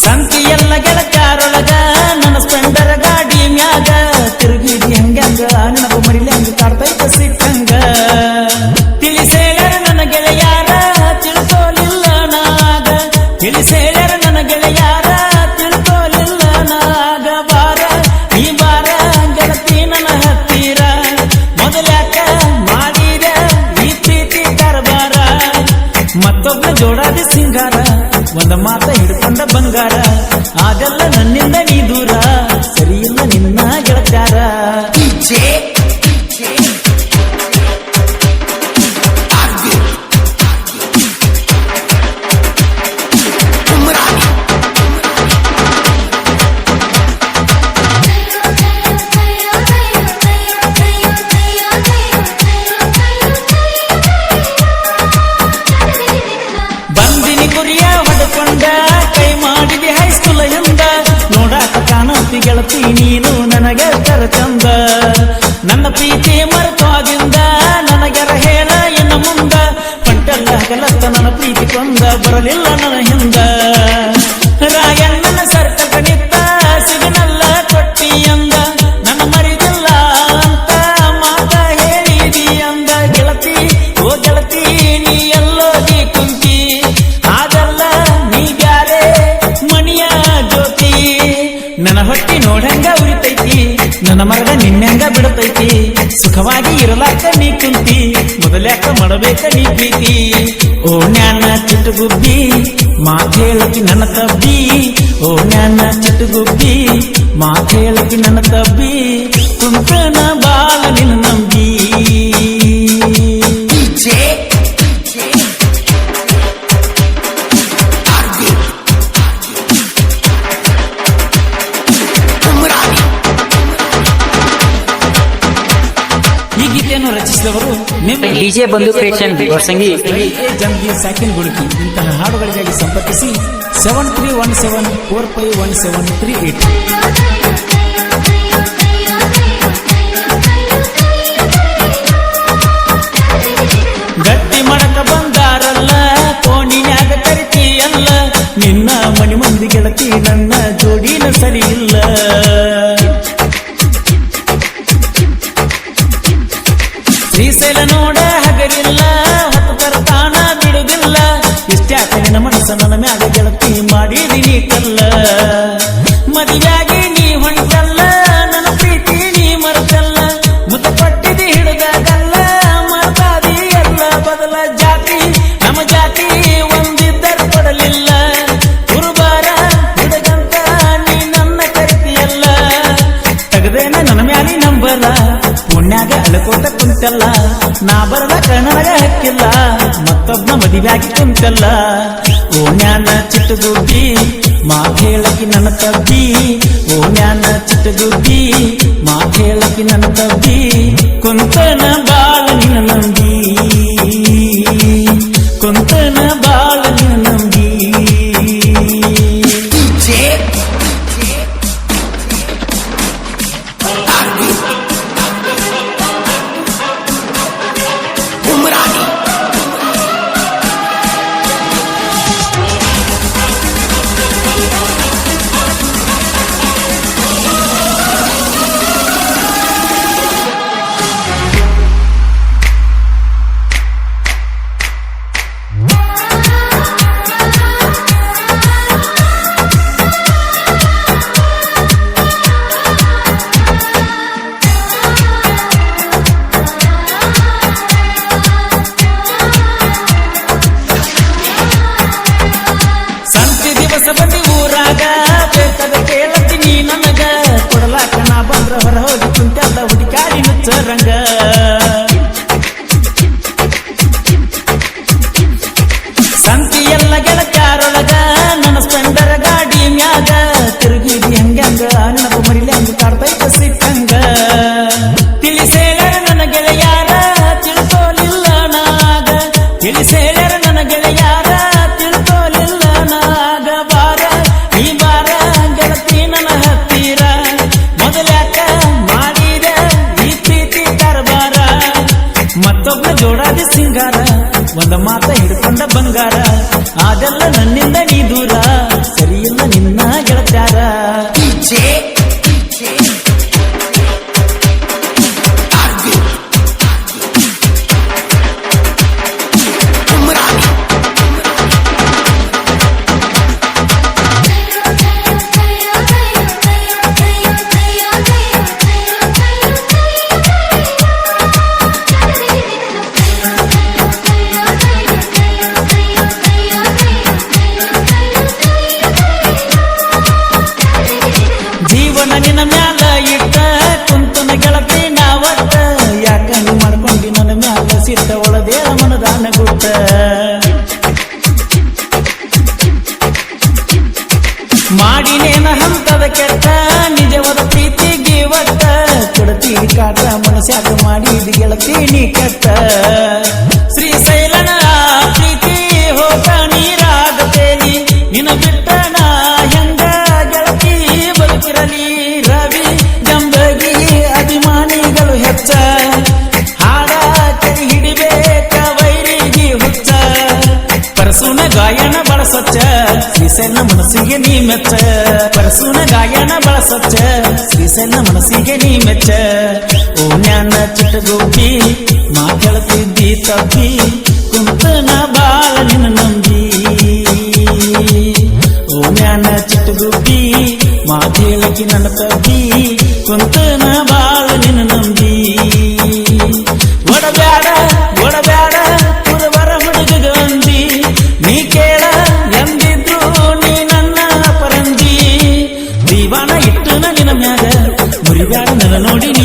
Santi ಮತ್ತೊಬ್ಬ ಜೋಡಾದೆ ಸಿಂಗಾರ ಒಂದ ಮಾತ ಹಿಡ್ಕೊಂಡ ಬಂಗಾರ. ಆಗಲ್ಲ ನನ್ನಿಂದ ನೀ ದೂರ ಸರಿಯಿಲ್ಲ ನಿನ್ನ ಗೆಳತ್ಯಾರ. ಕಾಣತಿ ನೀನು ನನಗೆ ತರ ಚಂದ ನನ್ನ ಪ್ರೀತಿ ಮರ್ತೋದಿಂದ ನನಗರ ಹೇಳ ಎನ್ನ ಮುಂದ. ಪಂಟಲ್ಲ ಹಗಲತ್ತ ನನ್ನ ಪ್ರೀತಿ ಕೊಂದ, ಬರಲಿಲ್ಲ ನನ್ನ ಹಿಂದ. ರಾಯಣ್ಣನ ಸರ್ಕ ಗಣಿತ ಸಿಗನಲ್ಲ ಕೊಟ್ಟಿ ಅಂದ. ನನ್ನ ಮರಿದಿಲ್ಲ ಅಂತ ಮಾತ ಹೇಳಿದಿ ಅಂದ. ಗೆಳತಿ, ಓ ಗೆಳತಿ, ನೀ ಎಲ್ಲೋದಿ ಕುಂತಿ. ಆದಲ್ಲ ನೀ ಬ್ಯಾರೆ ಮಣಿಯ ಜ್ಯೋತಿ. ನನ್ನ ಹೊಟ್ಟಿ ನೋಡಂಗ ಉರಿತೈತಿ. ನನ್ನ ಮರದ ನಿನ್ನಂಗ ಬಿಡತೈತಿ. ಸುಖವಾಗಿ ಇರಲಾಕ ನೀ ಕುಂತಿ. ಮೊದಲ್ಯಾಕ ಮಾಡಬೇಕ ನೀ ಪ್ರೀತಿ. ಓ ಜ್ಞಾನ ಚಿಟ್ಟುಗುಬ್ಬಿ ಮಾತೇಳಕಿ ನನ್ನ ತಬ್ಬಿ ಓ ಜ್ಞಾನ ಚಿಟ್ಟುಗುಬ್ಬಿ ಮಾತೇಳಕಿ ನನ್ನ ತಬ್ಬಿ ಡಿಜೆ ಬಂದು ಕ್ರಿಯೇಷನ್ ಪ್ರಸಂಗಿ ಜಂಬಿ ಸೈಕಲ್ ಗುಡುಕಿ. ಇಂತಹ ಹಾಡುಗಳಿಗಾಗಿ ಸಂಪರ್ಕಿಸಿ seven three one seven four five one seven three eight ಗಟ್ಟಿ ಮಡಕ ಬಂದಾರಲ್ಲ ಕೋಣಿನ್ಯಾಗ ಕರಿತಿಯಲ್ಲ ನಿನ್ನ ಮಣಿ ಮಂದಿ ಗೆಳತಿ ನನ್ನ ಶ್ರೀಶೈಲ ನೋಡ ಹಗರಿಲ್ಲ, ಹೊತ್ತು ತಾಣ ಬಿಡುದಿಲ್ಲ. ಇಷ್ಟ್ಯಾಕ ನಿನ್ನ ಮನಸ್ಸ ನನ್ನ ಮ್ಯಾಗ ಗೆಳತಿ ಮಾಡಿದಿನಿ ಕಲ್ಲ? ಮದುವೆಯಾಗಿ ನೀ ಹೊಂಟಲ್ಲ, ನನ್ನ ಪ್ರೀತಿ ನೀ ಮರ್ತಲ್ಲ. ಕೊಟ್ಟಿದಿ ಹಿಡಿದಾಗಲ್ಲ ಮಾತಾದಿ ಎಲ್ಲ ಬದಲ ಜಾತಿ. ನಮ್ಮ ಜಾತಿ ಒಂದಿದ್ದರೆ ಕೊಡಲಿಲ್ಲ. ಗುರುಬಾರ ಹಿಡಗಂತ ನೀ ನನ್ನ ಕರಿತಿಯಲ್ಲ. ತೆಗೆದೇನ ನನ್ನ ಮ್ಯಾಲಿ ನಂಬಲ್ಲ ಪುಣ್ಯಾಗ ಅಳಕೋಟ ಕುಂತಲ್ಲ ನಾ ಬರದ ಕನ್ನಡಗ ಹಕ್ಕಿಲ್ಲ ಮತ್ತೊಬ್ನ ಮದುವೆಯಾಗಿ ಕುಂತಲ್ಲ ಓ ಜ್ಞಾನ ಚಿಟ್ಟಗುಬ್ಬಿ ಮಾತೇಳಕಿ ನನ್ನ ತಬ್ಬಿ ಹುಡುಕಾಡಿ ಒಂದ ಮಾತ ಹಿಡ್ಕೊಂಡ ಬಂಗಾರ. ಆಗಲ್ಲ ನನ್ನಿಂದ ನೀ ದೂರ. ತೊಳದೇ ಮನದಾನ ಗುಟ್ಟ ಮಾಡಿನೇನ ಹಂತದ ಕೆಟ್ಟ, ನಿಜವಾದ ಪ್ರೀತಿ ಗೀವಟ್ಟ. ಕೊಡತಿ ಕಾಟ ಮನಸ್ಯಾಗ ಮಾಡಿದ ಗೆಳತಿ ನೀ ಕಟ್ಟ. ಶ್ರೀಸೆನ್ನ ಮನಸ್ಸಿಗೆ ನೀ ಮೆಚ್ಚ. ಪರಸುನ ಗಾಯನ ಬಳಸಚ್ಚ ಶ್ರೀಸೈನ ಮನಸ್ಸಿಗೆ ನೀ ಮೆಚ್ಚ. ಓ ಜ್ಞಾನ ಚಿಟಗೋಪಿ ಮಾತಾಡ್ತಿದ್ದಿ ತಪ್ಪಿ ಕುಂತನ ಬಾಳ ನಿನ್ನ ನಂಬಿ. ಓ ಜ್ಞಾನ ಚಿಟಗೋಪಿ ಮಾತೇಳಕಿ ನನ್ನ ತಪ್ಪಿ ಕುಂತನ ಮ್ಯಾಗ ಮುರಿಬ್ಯಾಡ ನನ್ನ ನೋಡಿ ನೀ